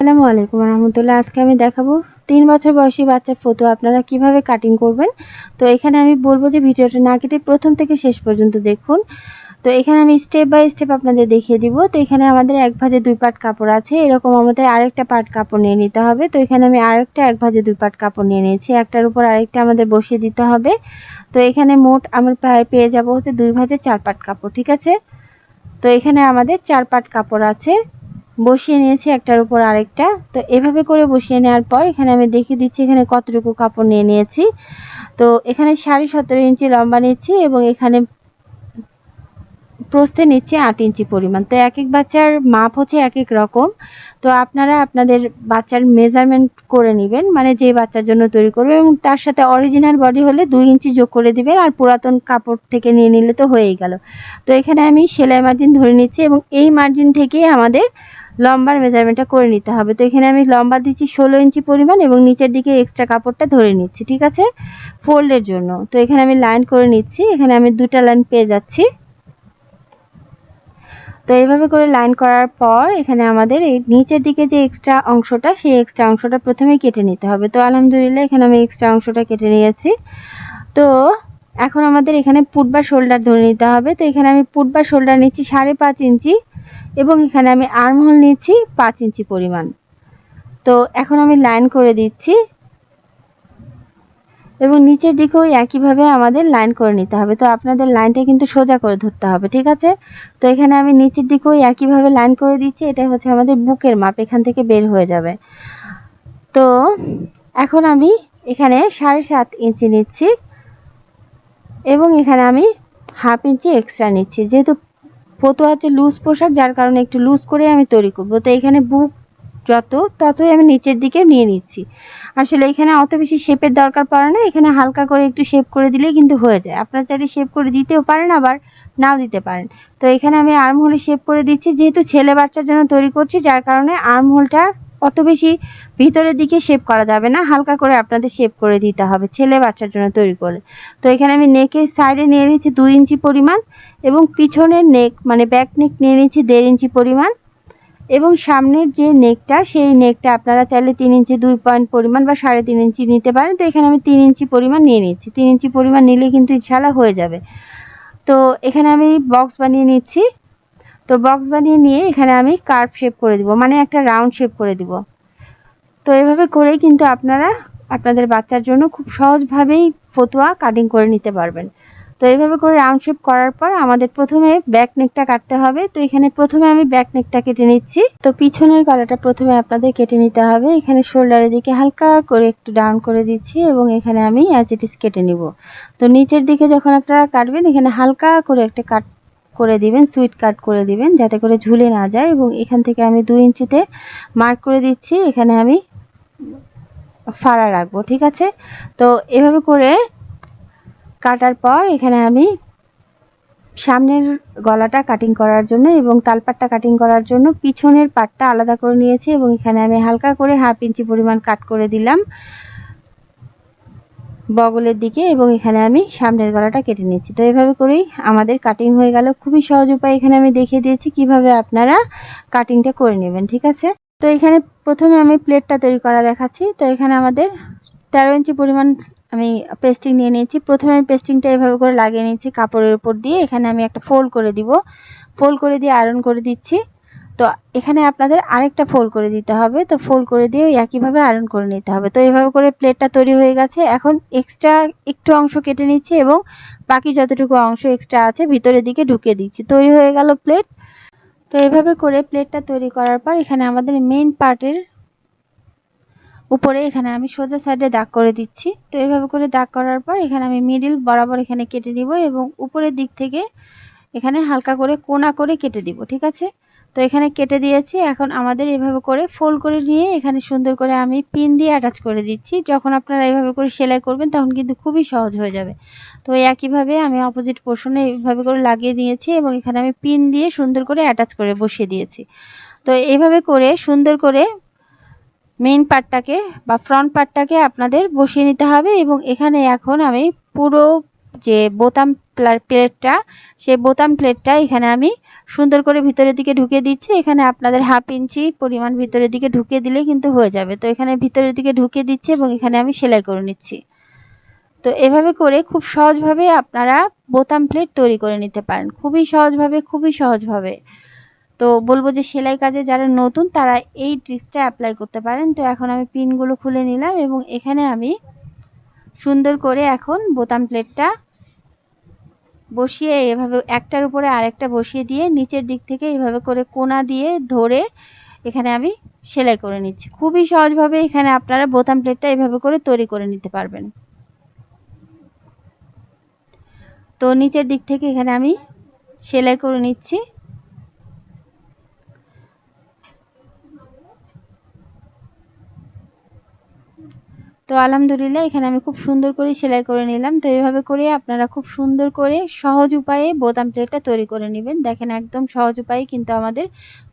আসসালামু আলাইকুম রহমতুল্লাহ। আজকে আমি দেখাবো তিন বছর বয়সী বাচ্চার ফটো। আপনারা কীভাবে কাটিং করবেন? তো এখানে আমি বলব যে ভিডিওটা না কেটে প্রথম থেকে শেষ পর্যন্ত দেখুন। তো এখানে আমি স্টেপ বাই স্টেপ আপনাদের দেখিয়ে দিব। তো এখানে আমাদের এক ভাজে দুই পাট কাপড় আছে। এরকম আমাদের আরেকটা পাট কাপড় নিয়ে নিতে হবে। তো এখানে আমি আরেকটা এক ভাজে দুই পাট কাপড় নিয়ে নিয়েছি। একটার উপর আরেকটা আমাদের বসিয়ে দিতে হবে। তো এখানে মোট আমার প্রায় পেয়ে যাব হচ্ছে দুই ভাজে চার পাট কাপড়, ঠিক আছে? তো এখানে আমাদের চার পাট কাপড় আছে। বসিয়ে নিয়েছি একটার উপর আরেকটা। তো এভাবে করে বসিয়ে নেওয়ার পর এখানে আমি দেখিয়ে দিচ্ছি এখানে কতটুকু কাপড় নিয়ে নিয়েছি। তো এখানে সাড়ে সতেরো ইঞ্চি লম্বা নিচ্ছি এবং এখানে প্রস্থে নিচ্ছে আট ইঞ্চি পরিমাণ। তো এক এক বাচ্চার মাপ হচ্ছে এক এক রকম। তো আপনারা আপনাদের বাচ্চার মেজারমেন্ট করে নেবেন মানে যে বাচ্চার জন্য তৈরি করবে এবং তার সাথে অরিজিনাল বডি হলে দুই ইঞ্চি যোগ করে দিবেন আর পুরাতন কাপড় থেকে নিয়ে নিলে তো হয়েই গেল। তো এখানে আমি সেলাই মার্জিন ধরে নিচ্ছি এবং এই মার্জিন থেকেই আমাদের লম্বার মেজারমেন্টটা করে নিতে হবে। তো এখানে আমি লম্বা দিচ্ছি ষোলো ইঞ্চি পরিমাণ এবং নিচের দিকে এক্সট্রা কাপড়টা ধরে নিচ্ছি, ঠিক আছে? ফোল্ডের জন্য। তো এখানে আমি লাইন করে নিচ্ছি। এখানে আমি দুটা লাইন পেয়ে যাচ্ছি। তো এইভাবে করে লাইন করার পর এখানে আমাদের এই নিচের দিকে যে এক্সট্রা অংশটা, সেই এক্সট্রা অংশটা প্রথমে কেটে নিতে হবে। তো আলহামদুলিল্লাহ এখানে আমি এক্সট্রা অংশটা কেটে নিয়েছি। তো এখন আমাদের এখানে পুট বা শোল্ডার ধরে নিতে হবে। তো এখানে আমি পুট বা শোল্ডার নিচ্ছি সাড়ে পাঁচ ইঞ্চি। এবং এখানে আমি আর্মহোল নিচ্ছি পাঁচ ইঞ্চি পরিমাণ। তো এখন আমি লাইন করে দিচ্ছি। এবং নিচের দিকেও একইভাবে আমাদের লাইন করে নিতে হবে। তো আপনাদের লাইনটা কিন্তু সোজা করে ধরতে হবে, ঠিক আছে? তো এখানে আমি নিচের দিকেও একইভাবে লাইন করে দিচ্ছি। এটা হচ্ছে আমাদের বুকের মাপ, এখান থেকে বের হয়ে যাবে। তো এখন আমি এখানে সাড়ে সাত ইঞ্চি নিচ্ছি এবং এখানে আমি হাফ ইঞ্চি এক্সট্রা নিচ্ছি। যেহেতু ফতুয়া হচ্ছে লুজ পোশাক, যার কারণে একটু লুজ করে আমি তৈরি করব। তো এখানে বুক যত, ততই আমি নিচের দিকে নিয়ে নিচ্ছি। আসলে এখানে অত বেশি শেপের দরকার পড়ে না, এখানে হালকা করে একটু শেপ করে দিলেই কিন্তু হয়ে যায়। আপনারা চাইলে শেপ করে দিতেও পারেন, আবার নাও দিতে পারেন। তো এখানে আমি আর্মহোলে শেপ করে দিচ্ছি, যেহেতু ছেলে বাচ্চার জন্য তৈরি করছি, যার কারণে আর্ম হোলটা অত বেশি ভিতরের দিকে শেপ করা যাবে না, হালকা করে আপনাদের শেপ করে দিতে হবে ছেলে বাচ্চার জন্য তৈরি করে। তো এখানে আমি নেকের সাইডে নিয়ে নিচ্ছি দুই ইঞ্চি পরিমাণ এবং পিছনের নেক মানে ব্যাক নেক নিয়ে নিচ্ছি দেড় ইঞ্চি পরিমাণ এবং সামনের যে নেকটা সেই নেকটা আপনারা চাইলে তিন ইঞ্চি দুই পয়েন্ট পরিমাণ বা সাড়ে তিন ইঞ্চি নিতে পারেন। তো এখানে আমি তিন ইঞ্চি পরিমাণ নিয়ে নিচ্ছি। তিন ইঞ্চি পরিমাণ নিলে কিন্তু ইনশাল্লাহ হয়ে যাবে। তো এখানে আমি বক্স বানিয়ে নিচ্ছি। তো বক্স বানিয়ে নিয়ে এখানে আমি কার্ভ শেপ করে দিব মানে একটা রাউন্ড শেপ করে দিব। তো এভাবে করেই কিন্তু আপনারা আপনাদের বাচ্চার জন্য খুব সহজভাবেই ফতুয়া কাটিং করে নিতে পারবেন। তো এইভাবে করে রাউন্ড শেপ করার পর আমাদের প্রথমে ব্যাক নেকটা কাটতে হবে। তো এখানে প্রথমে আমি ব্যাক নেকটা কেটে নিচ্ছি। তো পিছনের গলাটা প্রথমে আপনাদের কেটে নিতে হবে। এখানে শোল্ডারের দিকে হালকা করে একটু ডাউন করে দিচ্ছি এবং এখানে আমি অ্যাজ ইট ইস কেটে নিব। তো নিচের দিকে যখন আপনারা কাটবেন, এখানে হালকা করে একটা কাট করে দিবেন সুইট কাট করে দিবেন, যাতে করে ঝুলে না যায় এবং এখান থেকে আমি দুই ইঞ্চিতে মার্ক করে দিচ্ছি, এখানে আমি ফাড়া রাখব, ঠিক আছে? তো এভাবে করে কাটার পর এখানে আমি সামনের গলাটা কাটিং করার জন্য এবং তালপাটটা কাটিং করার জন্য পিছনের পাটটা আলাদা করে নিয়েছি এবং এখানে আমি হালকা করে হাফ ইঞ্চি পরিমাণ কাট করে দিলাম। বগলের দিকে এবং এখানে আমি সামনের গলাটা কেটে নিচ্ছি। তো এভাবে করেই আমাদের কাটিং হয়ে গেল। খুবই সহজ উপায় এখানে আমি দেখিয়ে দিয়েছি কীভাবে আপনারা কাটিংটা করে নেবেন, ঠিক আছে? তো এখানে প্রথমে আমি প্লেটটা তৈরি করা দেখাচ্ছি। তো এখানে আমাদের তেরো ইঞ্চি পরিমাণ আমি পেস্টিং নিয়ে নিয়েছি। প্রথমে আমি পেস্টিংটা এভাবে করে লাগিয়ে নিয়েছি কাপড়ের উপর দিয়ে। এখানে আমি একটা ফোল্ড করে দিব। ফোল্ড করে দিয়ে আয়রন করে দিচ্ছি। তো এখানে আপনাদের আরেকটা ফোল্ড করে দিতে হবে। তো ফোল্ড করে দিয়ে একইভাবে আয়রন করে নিতে হবে। তো এইভাবে করে প্লেটটা তৈরি হয়ে গেছে। এখন এক্সট্রা একটু অংশ কেটে নিচ্ছি এবং বাকি যতটুকু অংশ এক্সট্রা আছে ভিতরের দিকে ঢুকিয়ে দিচ্ছি। তৈরি হয়ে গেল প্লেট তো এভাবে করে প্লেটটা তৈরি করার পর এখানে আমাদের মেইন পার্টের উপরে এখানে আমি সোজা সাইডে দাগ করে দিচ্ছি। তো এভাবে করে দাগ করার পর এখানে আমি মিডিল বরাবর এখানে কেটে দিব এবং উপরের দিক থেকে এখানে হালকা করে কোনা করে কেটে দিব, ঠিক আছে? তো এখানে কেটে দিয়েছি। এখন আমাদের এভাবে করে ফোল্ড করে নিয়ে এখানে সুন্দর করে আমি পিন দিয়ে অ্যাটাচ করে দিচ্ছি। যখন আপনারা এইভাবে করে সেলাই করবেন তখন কিন্তু খুবই সহজ হয়ে যাবে। তো একইভাবে আমি অপোজিট পোর্শনে এইভাবে করে লাগিয়ে দিয়েছি এবং এখানে আমি পিন দিয়ে সুন্দর করে অ্যাটাচ করে বসিয়ে দিয়েছি। তো এইভাবে করে সুন্দর করে মেইন পার্টটাকে বা ফ্রন্ট পার্টটাকে আপনাদের বসিয়ে নিতে হবে এবং এখানে এখন আমি পুরো যে বোতাম প্লেটটা, সেই বোতাম প্লেটটা এখানে আমি সুন্দর করে ভিতরের দিকে ঢুকে দিচ্ছি। এখানে আপনাদের হাফ ইঞ্চি পরিমাণ ভিতরের দিকে ঢুকে দিলে কিন্তু হয়ে যাবে। তো এখানে ভিতরের দিকে ঢুকে দিচ্ছি এবং এখানে আমি সেলাই করে নিচ্ছি। তো এভাবে করে খুব সহজভাবে আপনারা বোতাম প্লেট তৈরি করে নিতে পারেন। খুবই সহজভাবে খুবই সহজভাবে। তো বলব যে সেলাই কাজে যারা নতুন, তারা এই ট্রিক্সটা অ্যাপ্লাই করতে পারেন। তো এখন আমি পিনগুলো খুলে নিলাম এবং এখানে আমি সুন্দর করে এখন বোতাম প্লেটটা বসিয়ে এভাবে একটার উপরে আরেকটা বসিয়ে দিয়ে নিচের দিক থেকে এভাবে করে কোনা দিয়ে ধরে এখানে আমি সেলাই করে নিচ্ছি। খুবই সহজভাবে এখানে আপনারা বোতাম প্লেটটা এভাবে করে তৈরি করে নিতে পারবেন। তো নিচের দিক থেকে এখানে আমি সেলাই করে নিচ্ছি। তো আলহামদুলিল্লাহ, এখানে আমি খুব সুন্দর করে সেলাই করে নিলাম। তো এইভাবে করে আপনারা খুব সুন্দর করে সহজ উপায়ে বোতাম প্লেটটা তৈরি করে নেবেন। দেখেন একদম সহজ উপায়ে কিন্তু আমাদের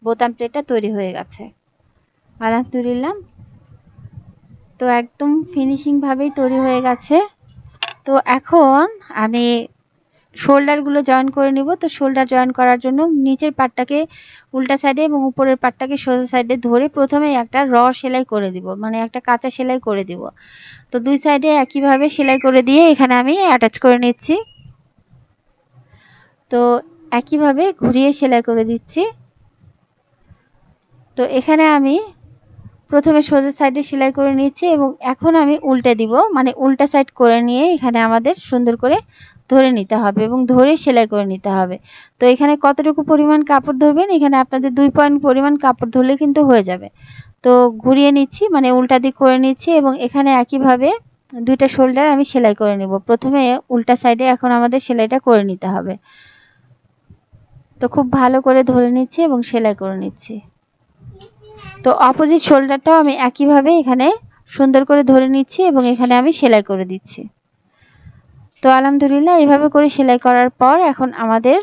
বোতাম প্লেটটা তৈরি হয়ে গেছে। আলহামদুলিল্লাহ। তো একদম ফিনিশিংভাবেই তৈরি হয়ে গেছে। তো এখন আমি শোল্ডারগুলো জয়েন করে নিব। তো শোল্ডার জয়েন করার জন্য নিচের পাটটাকে উল্টা সাইডে এবং উপরের পাটটাকে সোজা সাইডে ধরে প্রথমে একটা র সেলাই করে দিব মানে একটা কাঁচা সেলাই করে দিব। তো দুই সাইডে একইভাবে সেলাই করে দিয়ে এখানে আমি অ্যাটাচ করে নিচ্ছি। তো একইভাবে ঘুরিয়ে সেলাই করে দিচ্ছি। তো এখানে আমি প্রথমে সোজা সাইডে সেলাই করে নিচ্ছি এবং এখন আমি উল্টে দিব। মানে উল্টা সাইড করে নিয়ে এখানে আমাদের সুন্দর করে ধরে নিতে হবে এবং ধরে সেলাই করে নিতে হবে। তো এখানে কতটুকু পরিমাণ কাপড় ধরবেন? এখানে আপনাদের দুই পয়েন্ট পরিমাণ কাপড় ধরলে কিন্তু হয়ে যাবে। তো ঘুরিয়ে নিচ্ছি মানে উল্টা দিক করে নিচ্ছি এবং এখানে একইভাবে দুইটা শোল্ডার আমি সেলাই করে নিব। প্রথমে উল্টা সাইডে এখন আমাদের সেলাইটা করে নিতে হবে। তো খুব ভালো করে ধরে নিচ্ছি এবং সেলাই করে নিচ্ছি। তো অপোজিট শোল্ডারটাও আমি একইভাবে এখানে সুন্দর করে ধরে নিচ্ছি এবং এখানে আমি সেলাই করে দিচ্ছি। তো আলহামদুলিল্লাহ, এভাবে করে সেলাই করার পর এখন আমাদের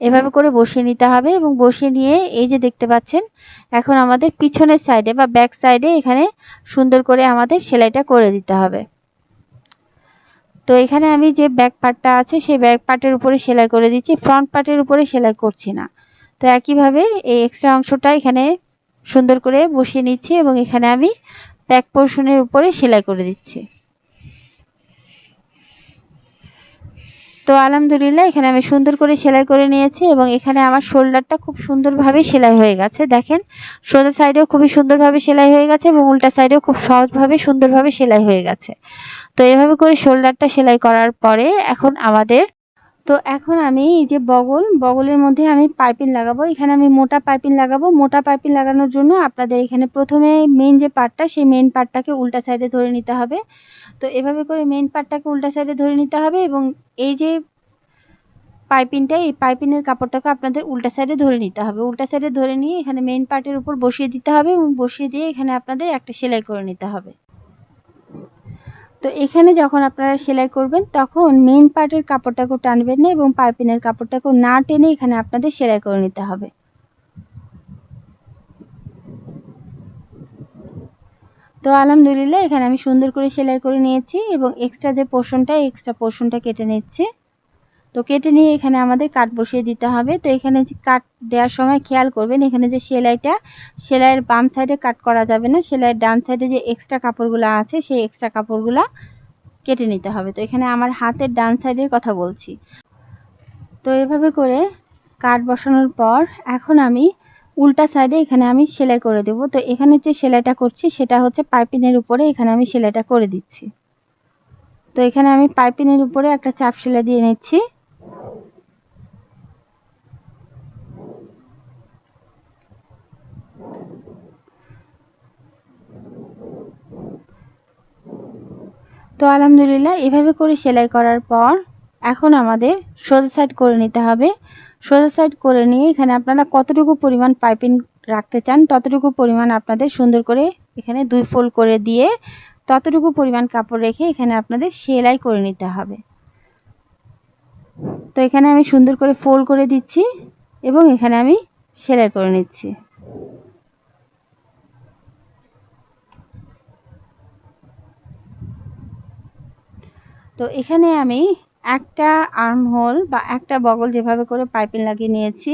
এভাবে করে বসিয়ে নিতে হবে এবং বসিয়ে নিয়ে এই যে দেখতে পাচ্ছেন, এখন আমাদের পিছনের সাইডে বা ব্যাক সাইডে এখানে সুন্দর করে আমাদের সেলাইটা করে দিতে হবে। তো এখানে আমি যে ব্যাক পার্টটা আছে, সেই ব্যাক পার্টের উপরে সেলাই করে দিচ্ছি ফ্রন্ট পার্টের উপরে সেলাই করছি না। তো একইভাবে এই এক্সট্রা অংশটা এখানে সুন্দর করে বসিয়ে নিচ্ছি এবং এখানে আমি ব্যাক পোর্শনের উপরে সেলাই করে দিচ্ছি। তো আলহামদুলিল্লাহ, এখানে আমি সুন্দর করে সেলাই করে নিয়েছি এবং এখানে আমার শোল্ডারটা খুব সুন্দরভাবে সেলাই হয়ে গেছে। দেখেন, সোজা সাইডেও খুবই সুন্দরভাবে সেলাই হয়ে গেছে এবং উল্টা সাইডেও খুব সহজভাবে সুন্দরভাবে সেলাই হয়ে গেছে। তো এভাবে করে শোল্ডারটা সেলাই করার পরে এখন আমাদের তো এখন আমি এই যে বগল, বগলের মধ্যে আমি পাইপিং লাগাবো। এখানে আমি মোটা পাইপিং লাগাবো। মোটা পাইপিং লাগানোর জন্য আপনাদের এখানে প্রথমে মেন যে পার্টটা সেই মেন পার্টটাকে উল্টা সাইডে ধরে নিতে হবে। তো এভাবে করে মেন পার্টটাকে উল্টা সাইডে ধরে নিতে হবে এবং এই যে পাইপিংটা, এই পাইপিংয়ের কাপড়টাকে আপনাদের উল্টা সাইডে ধরে নিতে হবে। উল্টা সাইডে ধরে নিয়ে এখানে মেন পার্টের উপর বসিয়ে দিতে হবে এবং বসিয়ে দিয়ে এখানে আপনাদের একটা সেলাই করে নিতে হবে। তো এখানে যখন আপনারা সেলাই করবেন, তখন মেন পার্টের কাপড়টাকেও টানবেন না এবং পাইপিনের কাপড়টাকেও না টেনে এখানে আপনাদের সেলাই করে নিতে হবে। তো আলহামদুলিল্লাহ, এখানে আমি সুন্দর করে সেলাই করে নিয়েছি এবং এক্সট্রা যে পোর্শনটা এক্সট্রা পোর্শনটা কেটে নিচ্ছি। তো কেটে নিয়ে এখানে আমাদের কাট বসিয়ে দিতে হবে। তো এখানে যে কাট দেওয়ার সময় খেয়াল করবেন, এখানে যে সেলাইটা, সেলাইয়ের বাম সাইডে কাট করা যাবে না। সেলাইয়ের ডান সাইডে যে এক্সট্রা কাপড়গুলো আছে, সেই এক্সট্রা কাপড়গুলো কেটে নিতে হবে। তো এখানে আমার হাতের ডান সাইডের কথা বলছি। তো এভাবে করে কাট বসানোর পর এখন আমি উল্টা সাইডে এখানে আমি সেলাই করে দেব। তো এখানে যে সেলাইটা করছি, সেটা হচ্ছে পাইপিনের উপরে এখানে আমি সেলাইটা করে দিচ্ছি। তো এখানে আমি পাইপিনের উপরে একটা চাপ সেলাই দিয়ে নিচ্ছি। তো আলহামদুলিল্লাহ, এভাবে করে সেলাই করার পর এখন আমাদের সোজা সাইড করে নিতে হবে। সোজা সাইড করে নিয়ে এখানে আপনারা কতটুকু পরিমাণ পাইপিং রাখতে চান, ততটুকু পরিমাণ আপনাদের সুন্দর করে এখানে দুই ফোল্ড করে দিয়ে ততটুকু পরিমাণ কাপড় রেখে এখানে আপনাদের সেলাই করে নিতে হবে। তো এখানে আমি সুন্দর করে ফোল্ড করে দিচ্ছি এবং এখানে আমি সেলাই করে নিচ্ছি। তো এখানে আমি একটা আর্ম হোল বা একটা বগল যেভাবে করে পাইপিং লাগিয়ে নিয়েছি,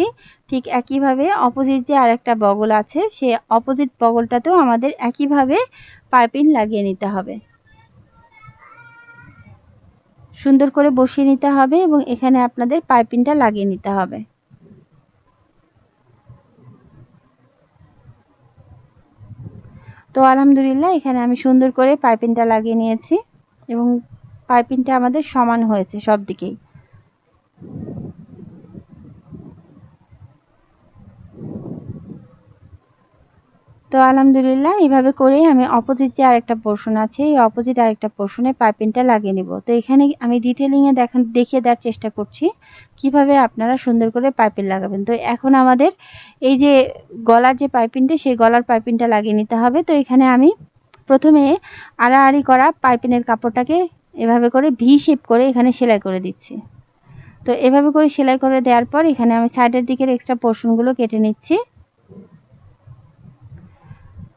ঠিক একইভাবে অপোজিট যে আরেকটা বগল আছে সে অপোজিট বগলটাতেও আমাদের একইভাবে পাইপিং লাগিয়ে নিতে হবে। সুন্দর করে বসিয়ে নিতে হবে এবং এখানে আপনাদের পাইপিংটা লাগিয়ে নিতে হবে। তো আলহামদুলিল্লাহ এখানে আমি সুন্দর করে পাইপিংটা লাগিয়ে নিয়েছি এবং পাইপিংটা আমাদের সমান হয়েছে সব দিকেই। তো আলহামদুলিল্লাহ, এইভাবে করেই আমি অপোজিট যে আরেকটা পোর্শন আছে, এই অপোজিট আরেকটা পোর্শনে পাইপিংটা লাগিয়ে নিব। তো এখানে আমি ডিটেলিংয়ে দেখান, দেখিয়ে দেওয়ার চেষ্টা করছি কীভাবে আপনারা সুন্দর করে পাইপিং লাগাবেন। তো এখন আমাদের এই যে গলার যে পাইপিংটা, সেই গলার পাইপিংটা লাগিয়ে নিতে হবে। তো এখানে আমি প্রথমে আড়াআড়ি করা পাইপিনের কাপড়টাকে এভাবে করে ভি শেপ করে এখানে সেলাই করে দিচ্ছি। তো এভাবে করে সেলাই করে দেওয়ার পর এখানে আমি সাইডের দিকের এক্সট্রা পোর্শনগুলো কেটে নিচ্ছি।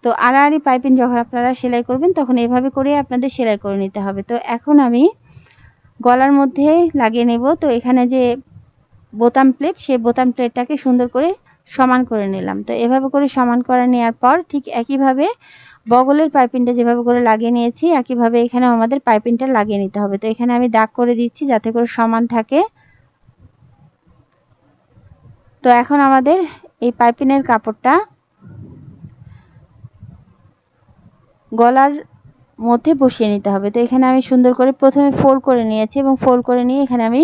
তো আড়াআড়ি পাইপিং যখন আপনারা সেলাই করবেন, তখন এভাবে করে আপনাদের সেলাই করে নিতে হবে। তো এখন আমি গলার মধ্যে লাগিয়ে নেব। তো এখানে যে বোতাম প্লেট সেই বোতাম প্লেটটাকে সুন্দর করে সমান করে নিলাম। তো এভাবে করে সমান করে নেওয়ার পর ঠিক একইভাবে বগলের পাইপিংটা যেভাবে করে লাগিয়ে নিয়েছি, একইভাবে এখানে আমাদের পাইপিংটা লাগিয়ে নিতে হবে। তো এখানে আমি দাগ করে দিচ্ছি যাতে করে সমান থাকে। তো এখন আমাদের এই পাইপিনের কাপড়টা গলার মধ্যে বসিয়ে নিতে হবে। তো এখানে আমি সুন্দর করে প্রথমে ফোল্ড করে নিয়েছি এবং ফোল্ড করে নিয়ে এখানে আমি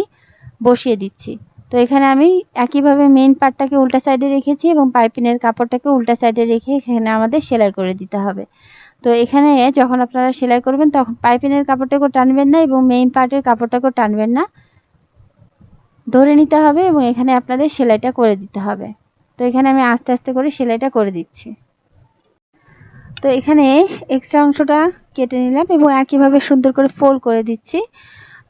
বসিয়ে দিচ্ছি। তো এখানে আমি একইভাবে মেইন পার্টটাকে উল্টা সাইডে রেখেছি এবং পাইপিনের কাপড়টাকে উল্টা সাইডে রেখে এখানে আমাদের সেলাই করে দিতে হবে। তো এখানে যখন আপনারা সেলাই করবেন তখন পাইপিনের কাপড়টাকেও টানবেন না এবং মেইন পার্টের কাপড়টাকেও টানবেন না। ধরে নিতে হবে এবং এখানে আপনাদের সেলাইটা করে দিতে হবে। তো এখানে আমি আস্তে আস্তে করে সেলাইটা করে দিচ্ছি। তো এখানে এক্সট্রা অংশটা কেটে নিলাম এবং একইভাবে সুন্দর করে ফোল্ড করে দিচ্ছি।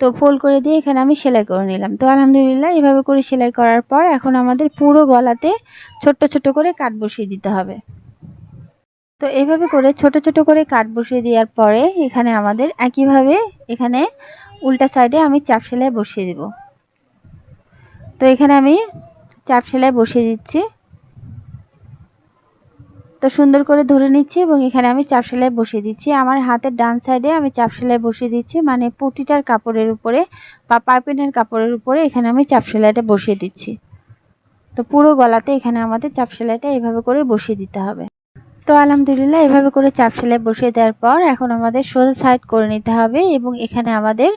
তো ফোল্ড করে দিয়ে এখানে আমি সেলাই করে নিলাম। তো আলহামদুলিল্লাহ এভাবে করে সেলাই করার পর এখন আমাদের পুরো গলাতে ছোট্ট ছোট করে কাট বসিয়ে দিতে হবে। তো এভাবে করে ছোট ছোট করে কাট বসিয়ে দেওয়ার পরে এখানে আমাদের একইভাবে এখানে উল্টা সাইডে আমি চাপ সেলাই বসিয়ে দেব। তো এখানে আমি চাপ সেলাই বসিয়ে দিচ্ছি। তো সুন্দর করে ধরে নিচ্ছি এবং এখানে আমি চাপ সেলাই বসিয়ে দিচ্ছি। আমার হাতের ডান সাইডে আমি চাপ সেলাই বসিয়ে দিচ্ছি মানে পুটিটার কাপড়ের উপরে বা পাইপিনের কাপড়ের উপরে এখানে আমি চাপ সেলাইটা বসিয়ে দিচ্ছি। তো পুরো গলাতে এখানে আমাদের চাপ সেলাইটা এভাবে করে বসিয়ে দিতে হবে। তো আলহামদুলিল্লাহ এভাবে করে চাপ সেলাই বসিয়ে দেওয়ার পর এখন আমাদের সোজা সাইড করে নিতে হবে এবং এখানে আমাদের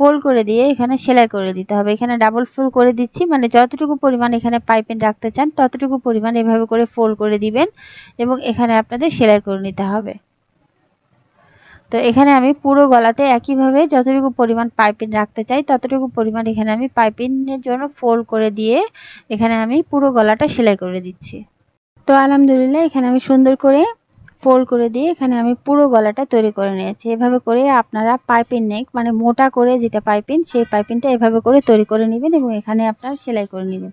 ফোল্ড করে দিয়ে এখানে সেলাই করে দিতে হবে। এখানে ডাবল ফোল্ড করে দিচ্ছি মানে যতটুকু পরিমাণ এখানে পাইপেন রাখতে চান, ততটুকু পরিমাণ এভাবে করে ফোল্ড করে দিবেন এবং এখানে আপনাদের সেলাই করে নিতে হবে। তো এখানে আমি পুরো গলাতে একইভাবে যতটুকু পরিমাণ পাইপিং রাখতে চাই, ততটুকু পরিমাণ এখানে আমি পাইপিংয়ের জন্য ফোল্ড করে দিয়ে এখানে আমি পুরো গলাটা সেলাই করে দিচ্ছি। তো আলহামদুলিল্লাহ, এখানে আমি সুন্দর করে ফোল্ড করে দিয়ে এখানে আমি পুরো গলাটা তৈরি করে নিয়েছি। এভাবে করে আপনারা পাইপিং নেক মানে মোটা করে যেটা পাইপিং সেই পাইপিংটা এভাবে করে তৈরি করে নেবেন এবং এখানে আপনার সেলাই করে নেবেন।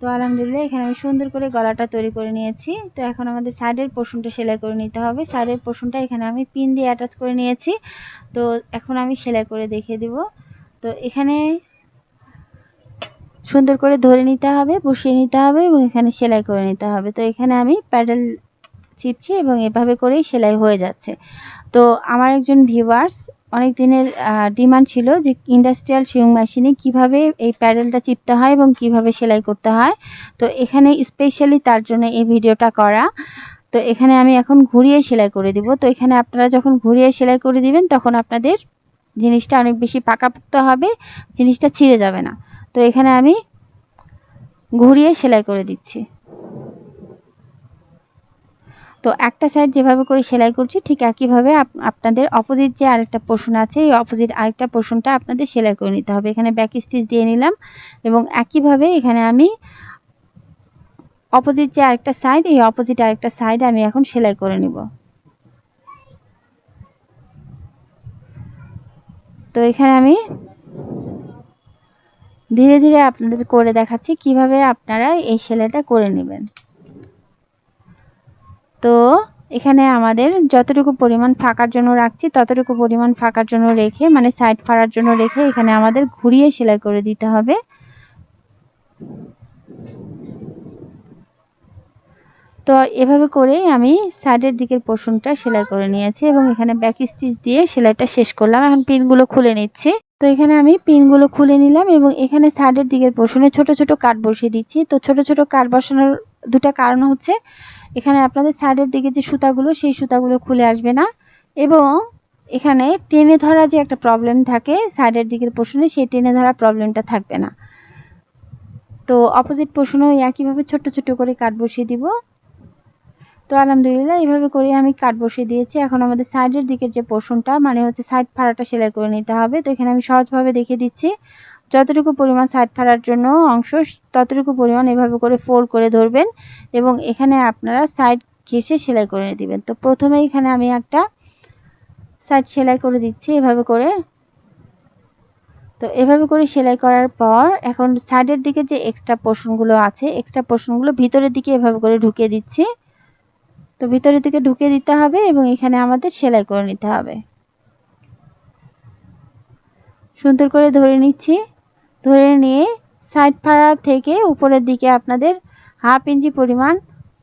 তো আলহামদুলিল্লাহ, এখানে আমি সুন্দর করে গলাটা তৈরি করে নিয়েছি। তো এখন আমাদের সাইডের পোর্শনটা সেলাই করে নিতে হবে। সাইডের পোর্শনটা এখানে আমি পিন দিয়ে অ্যাটাচ করে নিয়েছি। তো এখন আমি সেলাই করে দেখিয়ে দিব। তো এখানে সুন্দর করে ধরে নিতে হবে, বসিয়ে নিতে হবে এবং এখানে সেলাই করে নিতে হবে। তো এখানে আমি প্যাডেল চিপছি এবং এভাবে করেই সেলাই হয়ে যাচ্ছে। তো আমার একজন ভিউয়ার্স অনেক দিনের ডিমান্ড ছিল যে ইন্ডাস্ট্রিয়াল সুইং মেশিনে কীভাবে এই প্যাডেলটা চিপতে হয় এবং কীভাবে সেলাই করতে হয়। তো এখানে স্পেশালি তার জন্য এই ভিডিওটা করা। তো এখানে আমি এখন ঘুরিয়ে সেলাই করে দিব। তো এখানে আপনারা যখন ঘুরিয়ে সেলাই করে দিবেন, তখন আপনাদের জিনিসটা অনেক বেশি পাকাপোক্ত হবে, জিনিসটা ছিঁড়ে যাবে না। তো এখানে আমি ঘুরিয়ে সেলাই করে দিচ্ছি। তো একটা সাইড যেভাবে করে সেলাই করছি, ঠিক একইভাবে আপনাদের অপোজিট যে আরেকটা পোর্শন আছে, এই অপোজিট আরেকটা পোর্শনটা আপনাদের সেলাই করে নিতে হবে। এখানে ব্যাক স্টিচ দিয়ে নিলাম এবং একইভাবে এখানে আমি অপোজিট যে আরেকটা সাইড এই অপোজিট আরেকটা সাইড আমি এখন সেলাই করে নিব। তো এখানে আমি ধীরে ধীরে আপনাদের করে দেখাচ্ছি কীভাবে আপনারা এই সেলাইটা করে নেবেন। তো এখানে আমাদের যতটুকু পরিমাণ ফাঁকার জন্য রাখছি, ততটুকু পরিমাণ ফাঁকার জন্য রেখে মানে সাইড ফাড়ার জন্য রেখে এখানে আমাদের ঘুরিয়ে সেলাই করে দিতে হবে। তো এভাবে করে আমি সাইডের দিকের পোষণটা সেলাই করে নিয়েছি এবং এখানে ব্যাক স্টিচ দিয়ে সেলাইটা শেষ করলাম। এখন পিনগুলো খুলে নিচ্ছি। তো এখানে আমি পিনগুলো খুলে নিলাম এবং এখানে সাইডের দিকের পোষণে ছোট ছোট কাট বসিয়ে দিচ্ছি। তো ছোট ছোট কাট বসানোর দুটা কারণ হচ্ছে, এখানে আপনাদের সাইডের দিকে যে সুতাগুলো, সেই সুতাগুলো খুলে আসবে না। এবং এখানে টেনে ধরা যে একটা প্রবলেম থাকে সাইডের দিকের পোষণে সেই টেনে ধরা প্রবলেমটা থাকবে না। তো অপোজিট পোষণেও একইভাবে ছোট ছোট করে কাট বসিয়ে দিব। তো আলহামদুলিল্লাহ, এইভাবে করে আমি কাট বসিয়ে দিয়েছি। এখন আমাদের সাইডের দিকের যে পোর্শনটা মানে হচ্ছে সাইড ফাড়াটা সেলাই করে নিতে হবে। তো এখানে আমি সহজভাবে দেখিয়ে দিচ্ছি। যতটুকু পরিমাণ সাইড ফাড়ার জন্য অংশ, ততটুকু পরিমাণ এভাবে করে ফোল্ড করে ধরবেন এবং এখানে আপনারা সাইড ঘেসে সেলাই করে দিবেন। তো প্রথমে এখানে আমি একটা সাইড সেলাই করে দিচ্ছি এভাবে করে। তো এভাবে করে সেলাই করার পর এখন সাইডের দিকে যে এক্সট্রা পোর্শনগুলো আছে এক্সট্রা পোর্শনগুলো ভিতরের দিকে এভাবে করে ঢুকিয়ে দিচ্ছি। তো ভিতরের দিকে ঢুকিয়ে দিতে হবে এবং এখানে আমাদের সেলাই করে নিতে হবে। সুন্দর করে ধরে নিচ্ছি। ধরে নিয়ে সাইড ফাড়া থেকে উপরের দিকে আপনাদের হাফ ইঞ্চি পরিমাণ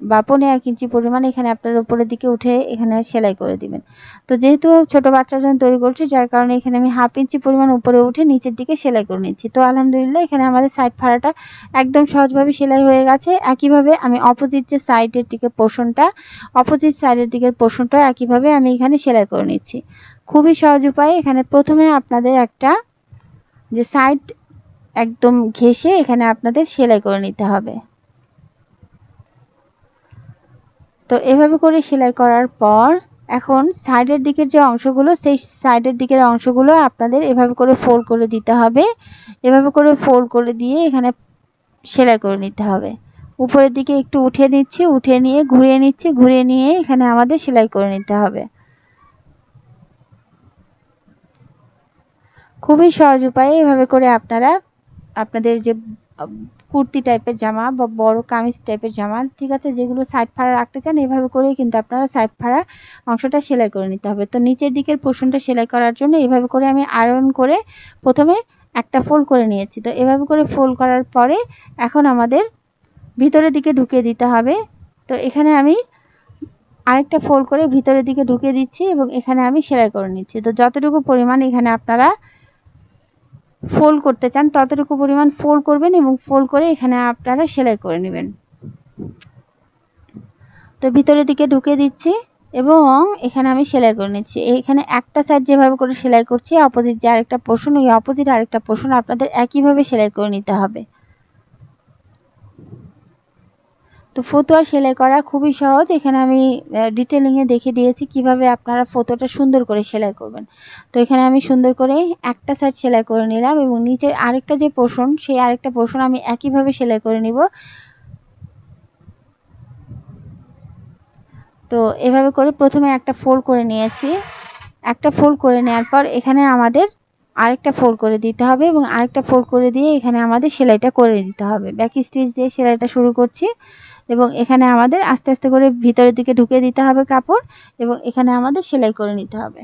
বা পনেরো এক ইঞ্চি পরিমাণ এখানে আপনার উপরের দিকে উঠে এখানে সেলাই করে দিবেন। তো যেহেতু ছোট বাচ্চার জন্য তৈরি করছি, যার কারণে এখানে আমি হাফ ইঞ্চি পরিমাণ উপরে উঠে নিচের দিকে সেলাই করে নিচ্ছি। তো আলহামদুলিল্লাহ, এখানে আমাদের সাইড ফাড়াটা একদম সহজভাবে সেলাই হয়ে গেছে। একইভাবে আমি অপোজিট যে সাইডের দিকে পোষণটা অপোজিট সাইডের দিকের পোষণটা একইভাবে আমি এখানে সেলাই করে নিচ্ছি। খুবই সহজ উপায়, এখানে প্রথমে আপনাদের একটা যে সাইড একদম ঘেসে এখানে আপনাদের সেলাই করে নিতে হবে। তো এভাবে করে সেলাই করার পর এখন সাইডের দিকের যে অংশগুলো, সেই সাইডের দিকের অংশগুলো আপনাদের এভাবে করে ফোল্ড করে দিতে হবে। এভাবে করে ফোল্ড করে দিয়ে এখানে সেলাই করে নিতে হবে। উপরের দিকে একটু উঠে নিচ্ছি উঠে নিয়ে ঘুরিয়ে নিচ্ছি, ঘুরিয়ে নিয়ে এখানে আমাদের সেলাই করে নিতে হবে। খুবই সহজ উপায়ে এভাবে করে আপনারা আপনাদের যে কুর্তি টাইপের জামা বা বড় কামিজ টাইপের জামা, ঠিক আছে, যেগুলো সাইড ফাড়া রাখতে চান, এভাবে করে কিন্তু আপনারা সাইড ফাড়া অংশটা সেলাই করে নিতে হবে। তো নিচের দিকের পোর্শনটা সেলাই করার জন্য এভাবে করে আমি আয়রন করে প্রথমে একটা ফোল্ড করে নিয়েছি। তো এভাবে করে ফোল্ড করার পরে এখন আমাদের ভিতরের দিকে ঢুকিয়ে দিতে হবে। তো এখানে আমি আরেকটা ফোল্ড করে ভিতরের দিকে ঢুকিয়ে দিচ্ছি এবং এখানে আমি সেলাই করে নিচ্ছি। তো যতটুকু পরিমাণ এখানে আপনারা ফোল্ড করতে চান, ততটুকু পরিমাণ ফোল্ড করবেন এবং ফোল্ড করে এখানে আপনারা সেলাই করে নেবেন। তো ভিতরের দিকে ঢুকে দিচ্ছি এবং এখানে আমি সেলাই করে নিচ্ছি। এখানে একটা সাইড যেভাবে করে সেলাই করছি অপোজিট যে আরেকটা পোর্শন ওই অপোজিট আরেকটা পোর্শন আপনাদের একইভাবে সেলাই করে নিতে হবে। তো ফতুয়া সেলাই করা খুবই সহজ। এখানে আমি ডিটেলিংয়ে দেখে দিয়েছি কীভাবে আপনারা ফতোটা সুন্দর করে সেলাই করবেন। তো এখানে আমি সুন্দর করে একটা সাইড সেলাই করে নিলাম এবং নিচের আরেকটা যে পোষণ সেই আরেকটা পোষণ আমি একইভাবে সেলাই করে নিব। তো এভাবে করে প্রথমে একটা ফোল্ড করে নিয়েছি। একটা ফোল্ড করে নেওয়ার পর এখানে আমাদের আরেকটা ফোল্ড করে দিতে হবে এবং আরেকটা ফোল্ড করে দিয়ে এখানে আমাদের সেলাইটা করে দিতে হবে। ব্যাক স্টিচ দিয়ে সেলাইটা শুরু করছি। এবং এখানে আমাদের আস্তে আস্তে করে ভিতরের দিকে ঢুকে দিতে হবে কাপড় এবং এখানে আমাদের সেলাই করে নিতে হবে।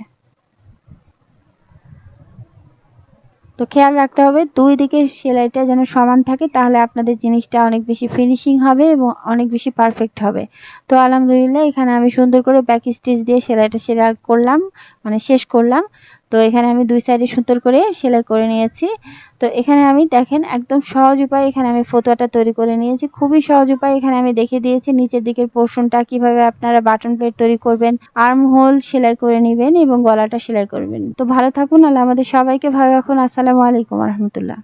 তো খেয়াল রাখতে হবে দুই দিকে সেলাইটা যেন সমান থাকে, তাহলে আপনাদের জিনিসটা অনেক বেশি ফিনিশিং হবে এবং অনেক বেশি পারফেক্ট হবে। তো আলহামদুলিল্লাহ এখানে আমি সুন্দর করে ব্যাক স্টিচ দিয়ে সেলাইটা সেলাই করলাম মানে শেষ করলাম। তো এখানে আমি দুই সাইডে সুন্দর করে সেলাই করে নিয়েছি। তো এখানে আমি দেখেন একদম সহজ উপায় এখানে আমি ফতোয়াটা তৈরি করে নিয়েছি। খুবই সহজ উপায় এখানে আমি দেখে দিয়েছি। নিচের দিকের পোর্শনটা কীভাবে আপনারা বাটন প্লেট তৈরি করবেন আর্ম হোল সেলাই করে নেবেন এবং গলাটা সেলাই করবেন। তো ভালো থাকুন, আল্লাহ আমাদের সবাইকে ভালো রাখুন। আসসালামু আলাইকুম রহমতুল্লাহ।